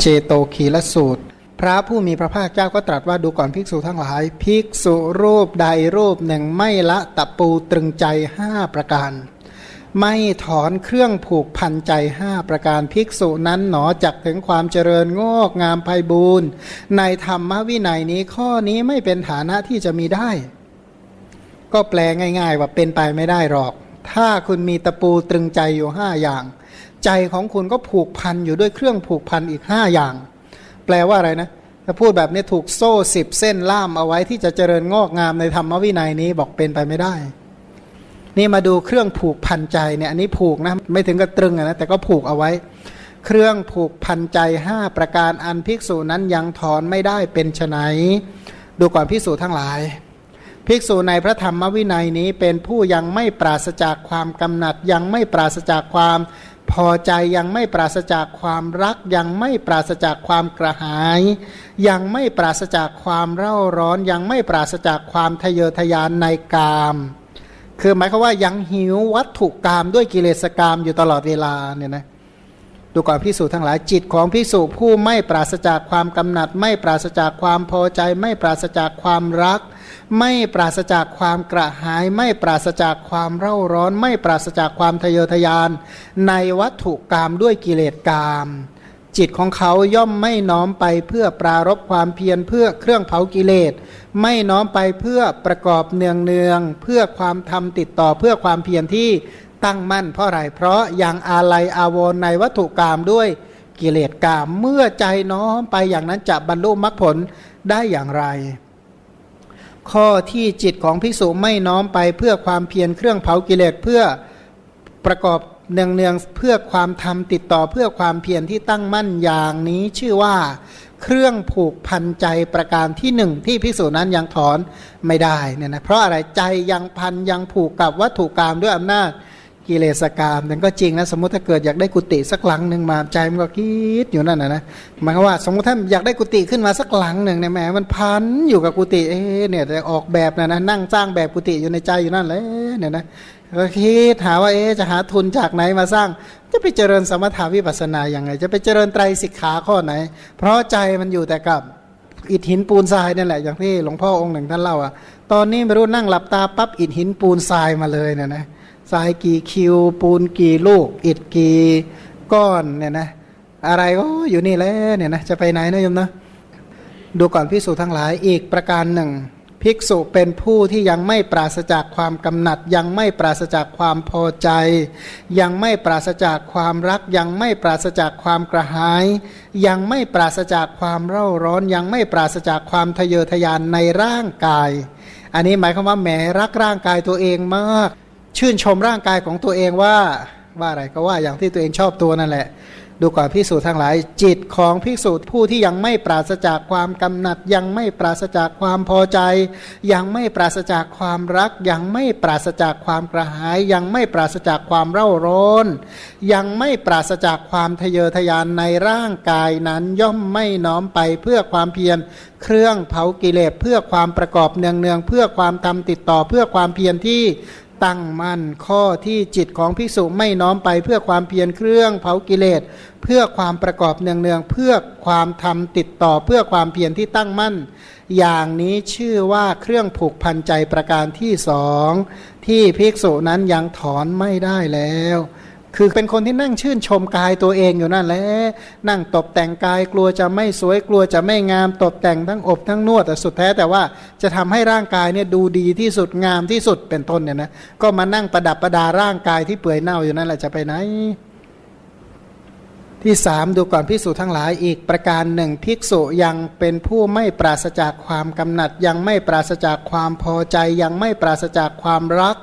เจโตคีลสูตร พระผู้มีพระภาคเจ้าก็ตรัสว่าดูก่อนภิกษุทั้งหลาย ภิกษุรูปใดรูปหนึ่งไม่ละตะปูตรึงใจห้าประการ ไม่ถอนเครื่องผูกพันใจห้าประการภิกษุนั้นหนอจักถึงความเจริญงอกงามไพบูรณ์ในธรรมวินัยนี้ข้อนี้ไม่เป็นฐานะที่จะมีได้ ก็แปลง่าย ๆ ว่าเป็นไปไม่ได้หรอก ถ้าคุณมีตะปูตรึงใจอยู่ห้าอย่าง ใจของคุณก็ผูกพันอยู่ด้วยเครื่องผูกพันอีกห้าอย่าง แปลว่าอะไรนะถ้าพูดแบบนี้ถูกโซ่สิบเส้นล่ามเอาไว้ที่จะเจริญงอกงามในธรรมวินัยนี้บอกเป็นไปไม่ได้ นี่มาดูเครื่องผูกพันใจเนี่ยอันนี้ผูกนะไม่ถึงกับตรึงนะแต่ก็ผูกเอาไว้ เครื่องผูกพันใจห้าประการอันภิกษุนั้นยังถอนไม่ได้เป็นไฉนดูก่อนภิกษุทั้งหลายภิกษุในพระธรรมวินัยนี้เป็นผู้ยังไม่ปราศจากความกำหนัดยังไม่ปราศจากความ พอใจยังไม่ปราศจากความรัก ยังไม่ปราศจากความกระหาย ยังไม่ปราศจากความเร่าร้อน ยังไม่ปราศจากความทะเยอทะยานในกาม คือหมายความว่ายังหิววัตถุกามด้วยกิเลสกามอยู่ตลอดเวลาเนี่ยนะดูก่อนพิสูจทั้งหลายจิตของพิสูจผู้ไม่ปราศจากความกำหนัด ไม่ปราศจากความพอใจ ไม่ปราศจากความรัก ไม่ปราศจากความกระหาย ไม่ปราศจากความเร่าร้อน ไม่ปราศจากความทะเยอทะยาน ในวัตถุกามด้วยกิเลสกามจิตของเขาย่อมไม่น้อมไปเพื่อปรารบความเพียรเพื่อเครื่องเผากิเลส ไม่น้อมไปเพื่อประกอบเนืองเนืองเพื่อความทำติดต่อเพื่อความเพียรที่ตั้งมั่นเพราะอะไรเพราะยังอาลัยอาวรในวัตถุกามด้วยกิเลสกามเมื่อใจน้อมไปอย่างนั้นจะบรรลุมรรคผลได้อย่างไร ข้อที่จิตของภิกษุไม่น้อมไปเพื่อความเพียรเครื่องเผากิเลสเพื่อประกอบเนืองเนืองเพื่อความทำติดต่อเพื่อความเพียรที่ตั้งมั่นอย่างนี้ชื่อว่าเครื่องผูกพันใจประการที่หนึ่งที่ภิกษุนั้นยังถอนไม่ได้เนี่ยนะเพราะอะไรใจยังพันยังผูกกับวัตถุกรรมด้วยอำนาจ กิเลสกรรมแต่ก็จริงนะสมมติถ้าเกิดอยากได้กุฏิสักหลังหนึ่งมาใจมันก็คิดอยู่นั่นนะนะหมายความว่า สมมติท่าอยากได้กุฏิขึ้นมาสักหลังหนึ่งเนี่ยแหมมันพันอยู่กับกุฏิเอ๊เนี่ยจะออกแบบนะนะนั่งสร้างแบบกุฏิอยู่ในใจอยู่นั่นเลยเนี่ยนะก็คิดหาว่าเอ๊จะหาทุนจากไหนมาสร้าง จะไปเจริญสมถาวิปัสสนาอย่างไงจะไปเจริญไตรสิกขาข้อไหน เพราะใจมันอยู่แต่กับอิฐหินปูนทรายนั่นแหละอย่างที่หลวงพ่อองค์หนึ่งท่านเล่าอะตอนนี้ไม่รู้นั่งหลับตาปั๊บอิฐหินปูนทรายมาเลยเนี่ยนะ ทรายกี่คิว ปูนกี่ลูก อิฐกี่ก้อนเนี่ยนะอะไรก็อยู่นี่แหละเนี่ยนะจะไปไหนนะโยมนะดูก่อนพิสูจทั้งหลายอีกประการหนึ่ง ภิกษุเป็นผู้ที่ยังไม่ปราศจากความกำหนัด ยังไม่ปราศจากความพอใจ ยังไม่ปราศจากความรัก ยังไม่ปราศจากความกระหาย ยังไม่ปราศจากความเร่าร้อน ยังไม่ปราศจากความทะเยอทะยานในร่างกาย อันนี้หมายความว่าแหมรักร่างกายตัวเองมาก ชื่นชมร่างกายของตัวเองว่าว่าอะไรก็ว่าอย่างที่ตัวเองชอบตัวนั่นแหละ ดูก่อนพิสูจน์ทั้งหลาย จิตของพิสูจน์ผู้ที่ยังไม่ปราศจากความกำหนัด ยังไม่ปราศจากความพอใจ ยังไม่ปราศจากความรัก ยังไม่ปราศจากความกระหาย ยังไม่ปราศจากความเร่าร้อน ยังไม่ปราศจากความทะเยอทะยานในร่างกายนั้นย่อมไม่น้อมไปเพื่อความเพียรเครื่องเผากิเลสเพื่อความประกอบเนืองเนืองเพื่อความทำติดต่อเพื่อความเพียรที่ ตั้งมั่นข้อที่จิตของภิกษุไม่น้อมไปเพื่อความเพียรเครื่องเผากิเลส เพื่อความประกอบเนืองๆเพื่อความทำติดต่อเพื่อความเพียรที่ตั้งมั่น อย่างนี้ชื่อว่าเครื่องผูกพันใจประการที่สองที่ภิกษุนั้นยังถอนไม่ได้แล้ว คือเป็นคนที่นั่งชื่นชมกายตัวเองอยู่นั่นแหละนั่งตบแต่งกายกลัวจะไม่สวยกลัวจะไม่งามตบแต่งทั้งอบทั้งนวดแต่สุดแท้แต่ว่าจะทำให้ร่างกายเนี่ยดูดีที่สุดงามที่สุดเป็นต้นเนี่ยนะก็มานั่งประดับประดาร่างกายที่เปื่อยเน่าอยู่นั่นแหละจะไปไหน ที่สามดูก่อนภิกษุทั้งหลายอีกประการหนึ่งภิกษุยังเป็นผู้ไม่ปราศจากความกำหนัด ยังไม่ปราศจากความพอใจ ยังไม่ปราศจากความรัก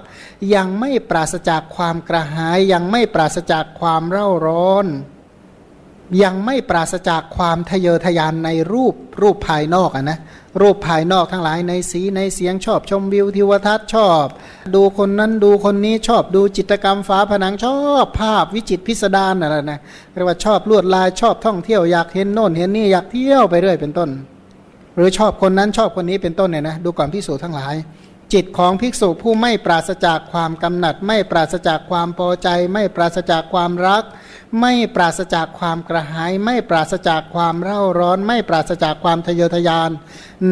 ยังไม่ปราศจากความกระหาย ยังไม่ปราศจากความเร่าร้อน ยังไม่ปราศจากความทะเยอทะยานในรูปรูปภายนอกอะนะรูปภายนอกทั้งหลายในสีในเสียงชอบชมวิวทิวทัศน์ชอบ ดูคนนั้นดูคนนี้ชอบดูจิตกรรมฝาผนังชอบภาพวิจิตพิสดารอะไรนะเรียกว่าชอบลวดลายชอบท่องเที่ยวอยากเห็นโน่นเห็นนี่อยากเที่ยวไปเรื่อยเป็นต้น หรือชอบคนนั้นชอบคนนี้เป็นต้นเนี่ยนะดูก่อนพิสูจทั้งหลาย จิตของภิกษุผู้ไม่ปราศจากความกำหนัด ไม่ปราศจากความพอใจ ไม่ปราศจากความรัก ไม่ปราศจากความกระหาย ไม่ปราศจากความเร่าร้อน ไม่ปราศจากความทะเยอทะยาน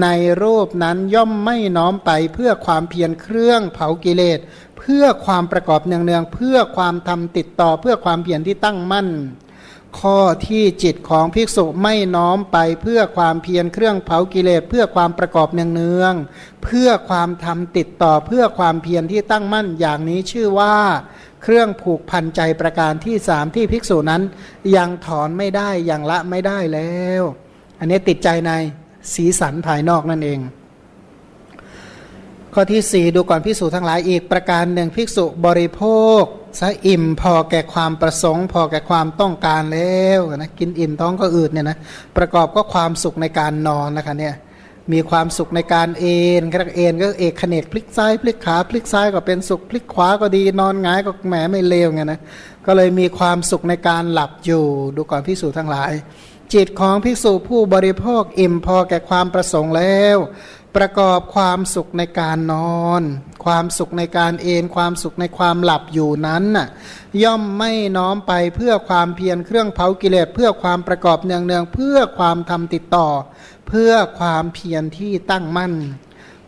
ในรูปนั้นย่อมไม่น้อมไปเพื่อความเพียรเครื่องเผากิเลส เพื่อความประกอบเนืองๆเพื่อความทำติดต่อเพื่อความเพียรที่ตั้งมั่น ข้อที่จิตของภิกษุไม่น้อมไปเพื่อความเพียรเครื่องเผากิเลสเพื่อความประกอบเนืองๆเพื่อความทำติดต่อเพื่อความเพียรที่ตั้งมั่นอย่างนี้ชื่อว่า เครื่องผูกพันใจประการที่สามที่ภิกษุนั้น ยังถอนไม่ได้ยังละไม่ได้แล้ว อันนี้ติดใจในสีสันภายนอกนั่นเอง ข้อที่สี่ดูก่อนภิกษุทั้งหลายอีกประการหนึ่งภิกษุบริโภคซะอิ่มพอแก่ความประสงค์ พอแก่ความต้องการแล้วนะกินอิ่มท้องก็อืดเนี่ยนะประกอบก็ความสุขในการนอนนะคะเนี่ยมีความสุขในการเอนกระเอนก็เอกขเนกพลิกซ้ายพลิกขาพลิกซ้ายก็เป็นสุขพลิกขวาก็ดีนอนงายก็แหมไม่เลวไงนะก็เลยมีความสุขในการหลับอยู่ ดูก่อนภิกษุทั้งหลาย จิตของภิกษุผู้บริโภคอิ่มพอแก่ความประสงค์แล้ว ประกอบความสุขในการนอน ความสุขในการเอนความสุขในความหลับอยู่นั้นน่ะย่อมไม่น้อมไปเพื่อความเพียรเครื่องเผากิเลสเพื่อความประกอบเนืองๆเพื่อความทำติดต่อ เพื่อความเพียรที่ตั้งมั่น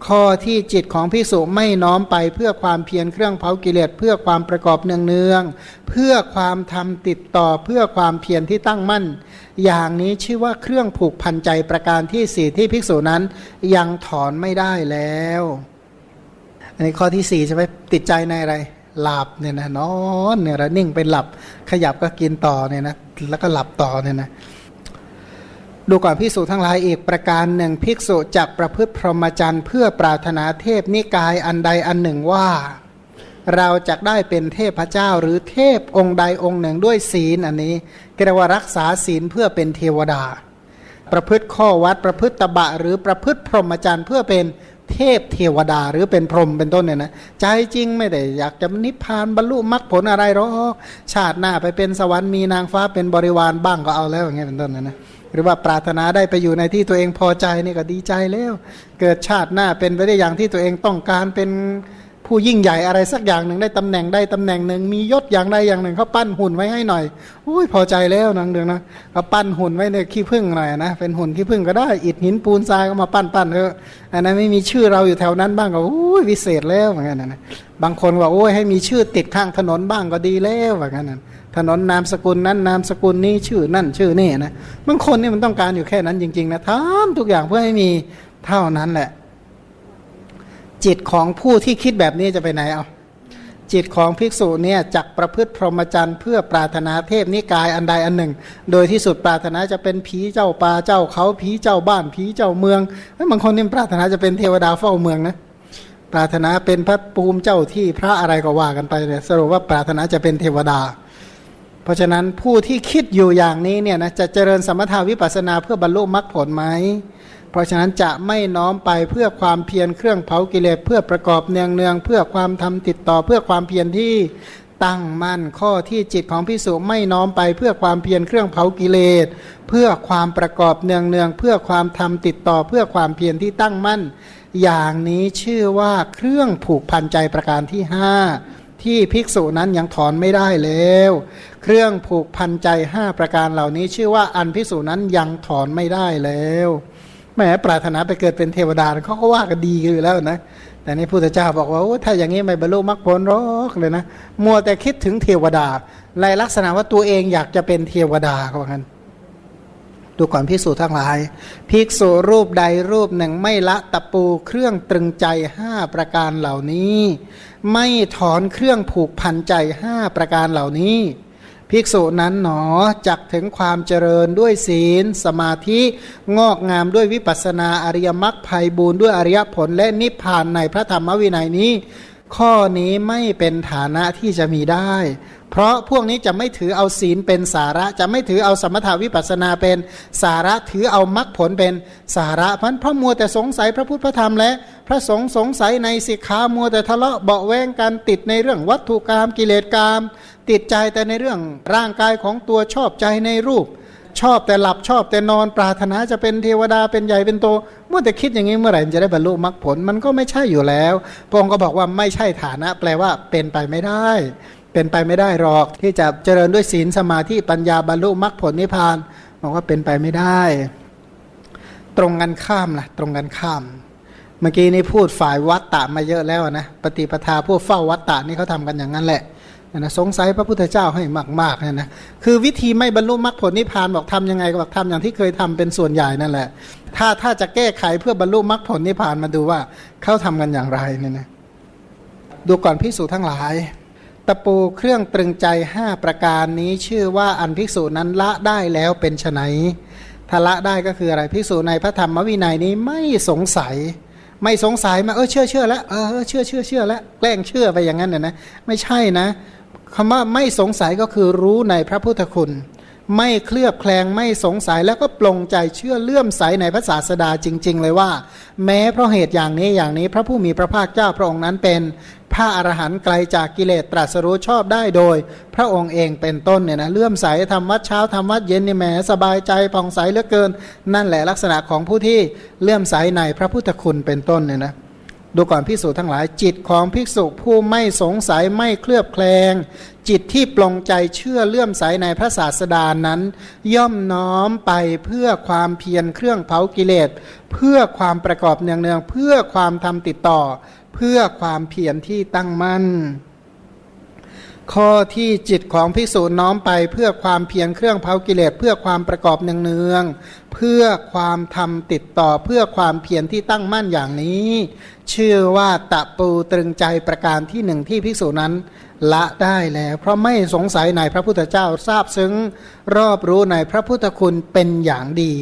ข้อที่จิตของพิสุไม่น้อมไปเพื่อความเพียรเครื่องเผากิเลสเพื่อความประกอบเนืองๆเพื่อความทำติดต่อเพื่อความเพียรที่ตั้งมั่น อย่างนี้ชื่อว่าเครื่องผูกพันใจประการที่สี่ที่ภิกษุนั้นยังถอนไม่ได้แล้วอันนี้ข้อที่สี่ใช่ไหมติดใจในอะไรหลับเนี่ยนะนอนเนี่ยแล้วนิ่งไปหลับขยับก็กินต่อเนี่ยนะแล้วก็หลับต่อเนี่ยนะ ดูก่อนภิกษุทั้งหลายอีกประการหนึ่งภิกษุจักประพฤติพรหมจรรย์เพื่อปรารถนาเทพนิกายอันใดอันหนึ่งว่า เราจะได้เป็นเทพเจ้าหรือเทพองค์ใดองค์หนึ่งด้วยศีลอันนี้เรียกว่ารักษาศีลเพื่อเป็นเทวดา ประพฤติข้อวัดประพฤติตบะ หรือประพฤติพรหมจรรย์เพื่อเป็นเทพเทวดาหรือเป็นพรหมเป็นต้นเนี่ยนะใจจริงไม่ได้อยากจะนิพพานบรรลุมรรคผลอะไรหรอกชาติหน้าไปเป็นสวรรค์มีนางฟ้าเป็นบริวารบ้างก็เอาแล้วอย่างเงี้ยเป็นต้นนะนะ หรือว่าปรารถนาได้ไปอยู่ในที่ตัวเองพอใจนี่ก็ดีใจแล้ว เกิดชาติหน้าเป็นไปได้อย่างที่ตัวเองต้องการเป็นผู้ยิ่งใหญ่อะไรสักอย่างหนึ่งได้ตำแหน่งได้ตำแหน่งหนึ่งมียศอย่างใดอย่างหนึ่งเขาปั้นหุ่นไว้ให้หน่อยอุ้ยพอใจแล้วนางเดืองนะเขาปั้นหุ่นไว้ในขี้ผึ้งหน่อยนะเป็นหุ่นขี้ผึ้งก็ได้อิฐหินปูนทรายก็มาปั้นปั้นเถอะอันนั้นไม่มีชื่อเราอยู่แถวนั้นบ้างก็อุ้ยวิเศษแล้วเหมือนกันนะบางคนว่าโอ้ยให้มีชื่อติดข้างถนนบ้างก็ดีแล้วเหมือนกันนะ ถนนนามสกุลนั้นนามสกุลนี้ชื่อนั่นชื่อนี่นะบางคนนี่มันต้องการอยู่แค่นั้นจริง ๆ นะทำทุกอย่างเพื่อให้มีเท่านั้นแหละ จิตของผู้ที่คิดแบบนี้จะไปไหนเอาจิตของภิกษุเนี่ยจักประพฤติพรหมจรรย์เพื่อปรารถนาเทพนิกายอันใดอันหนึ่ง โดยที่สุดปรารถนาจะเป็นผีเจ้าป่าเจ้าเขาผีเจ้าบ้านผีเจ้าเมืองเฮ้บางคนนี่ปรารถนาจะเป็นเทวดาเฝ้าเมืองนะปรารถนาเป็นพระภูมิเจ้าที่พระอะไรก็ว่ากันไปเนี่ยสรุปว่าปรารถนาจะเป็นเทวดา เพราะฉะนั้นผู้ที่คิดอยู่อย่างนี้เนี่ยนะจะเจริญสมถาวิปัสสนาเพื่อบรรลุมรรคผลไหม เพราะฉะนั้นจะไม่น้อมไปเพื่อความเพียรเครื่องเผากิเลสเพื่อประกอบเนืองเนืองเพื่อความทำติดต่อเพื่อความเพียรที่ตั้งมั่นข้อที่จิตของพิสุไม่น้อมไปเพื่อความเพียรเครื่องเผากิเลส เพื่อความประกอบเนืองเนืองเพื่อความทำติดต่อเพื่อความเพียรที่ตั้งมั่น อย่างนี้ชื่อว่าเครื่องผูกพันใจประการที่ห้า ที่ภิกษุนั้นยังถอนไม่ได้แล้ว เครื่องผูกพันใจห้าประการเหล่านี้ชื่อว่าอันภิกษุนั้นยังถอนไม่ได้แล้วแหมปรารถนาไปเกิดเป็นเทวดาเขาก็ว่ากันดีอยู่แล้วนะ แต่นี่พุทธเจ้าบอกว่าถ้าอย่างนี้ไม่บรรลุมรรคผลหรอกเลยนะมัวแต่คิดถึงเทวดาในลักษณะว่าตัวเองอยากจะเป็นเทวดาเขาบอกกันดูก่อนภิกษุทั้งหลาย ภิกษุรูปใดรูปหนึ่งไม่ละตะปูเครื่องตรึงใจห้าประการเหล่านี้ ไม่ถอนเครื่องผูกพันใจห้าประการเหล่านี้ ภิกษุนั้นหนอจักถึงความเจริญด้วยศีล สมาธิงอกงามด้วยวิปัสนาอริยมรรคภัยบูรด้วยอริยผลและนิพพานในพระธรรมวินัยนี้ ข้อนี้ไม่เป็นฐานะที่จะมีได้ เพราะพวกนี้จะไม่ถือเอาศีลเป็นสาระ จะไม่ถือเอาสมถาวิปัสนาเป็นสาระถือเอามรรคผลเป็นสาระพันเพราะมัวแต่สงสัยพระพุทธพระธรรมและ พระสงฆ์สงสัยในสิกขามัวแต่ทะเลาะเบาะแวงกันติดในเรื่องวัตถุกรรมกิเลสกรรมติดใจแต่ในเรื่องร่างกายของตัวชอบใจในรูป ชอบแต่หลับชอบแต่นอนปรารถนาจะเป็นเทวดาเป็นใหญ่เป็นโตเมื่อแต่คิดอย่างนี้เมื่อไหร่จะได้บรรลุมรรคผลมันก็ไม่ใช่อยู่แล้วพระองค์ก็บอกว่าไม่ใช่ฐานะ แปลว่าเป็นไปไม่ได้ เป็นไปไม่ได้หรอกที่จะเจริญด้วยศีลสมาธิปัญญาบรรลุมรรคผลนิพพานบอกว่าเป็นไปไม่ได้ ตรงกันข้ามล่ะ ตรงกันข้าม เมื่อกี้นี้พูดฝ่ายวัตตะมาเยอะแล้วนะปฏิปทาพวกเฝ้าวัตตะนี่เขาทำกันอย่างนั้นแหละนะสงสัยพระพุทธเจ้าให้มากๆเนี่ยนะคือวิธีไม่บรรลุมรรคผลนิพพานบอกทำยังไงก็บอกทำอย่างที่เคยทำเป็นส่วนใหญ่นั่นแหละ ถ้าถ้าจะแก้ไขเพื่อบรรลุมรรคผลนิพพานมาดูว่าเขาทำกันอย่างไรเนี่ยนะดูก่อนพิสูจทั้งหลาย ตะปูเครื่องตรึงใจห้าประการนี้ชื่อว่าอันภิกษุนั้นละได้แล้วเป็นไฉนถ้าละได้ก็คืออะไรภิกษุในพระธรรมวินัยนี้ไม่สงสัย ไม่สงสัยมาเออเชื่อเชื่อแล้วเออเชื่อเชื่อเชื่อแล้วแกล้งเชื่อไปอย่างนั้นน่ยนะไม่ใช่นะคำว่าไม่สงสัยก็คือรู้ในพระพุทธคุณ ไม่เคลือบแคลงไม่สงสัยแล้วก็ปลงใจเชื่อเลื่อมใสในพระศาสดาจริง ๆ เลยว่า แม้เพราะเหตุอย่างนี้อย่างนี้ พระผู้มีพระภาคเจ้าพระองค์นั้นเป็น พระอรหันต์ไกลจากกิเลสตรัสรู้ชอบได้โดย พระองค์เองเป็นต้นเนี่ยนะเลื่อมใสทำวัดเช้าทำวัดเย็นนี่แหมสบายใจผ่องใสเหลือเกิน นั่นแหละลักษณะของผู้ที่เลื่อมใสในพระพุทธคุณเป็นต้นเนี่ยนะดูก่อนภิกษุทั้งหลายจิตของภิกษุผู้ไม่สงสัยไม่เคลือบแคลง จิตที่ปลงใจเชื่อเลื่อมใสในพระศาสดานั้น ย่อมน้อมไปเพื่อความเพียรเครื่องเผากิเลส เพื่อความประกอบเนืองๆเพื่อความทำติดต่อ เพื่อความเพียรที่ตั้งมั่น ข้อที่จิตของภิกษุน้อมไปเพื่อความเพียรเครื่องเผากิเลสเพื่อความประกอบเนืองๆเพื่อความทำติดต่อเพื่อความเพียรที่ตั้งมั่นอย่างนี้ ชื่อว่าตะปูตรึงใจประการที่หนึ่งที่ภิกษุนั้นละได้แล้ว เพราะไม่สงสัยในพระพุทธเจ้าทราบซึ้งรอบรู้ในพระพุทธคุณเป็นอย่างดี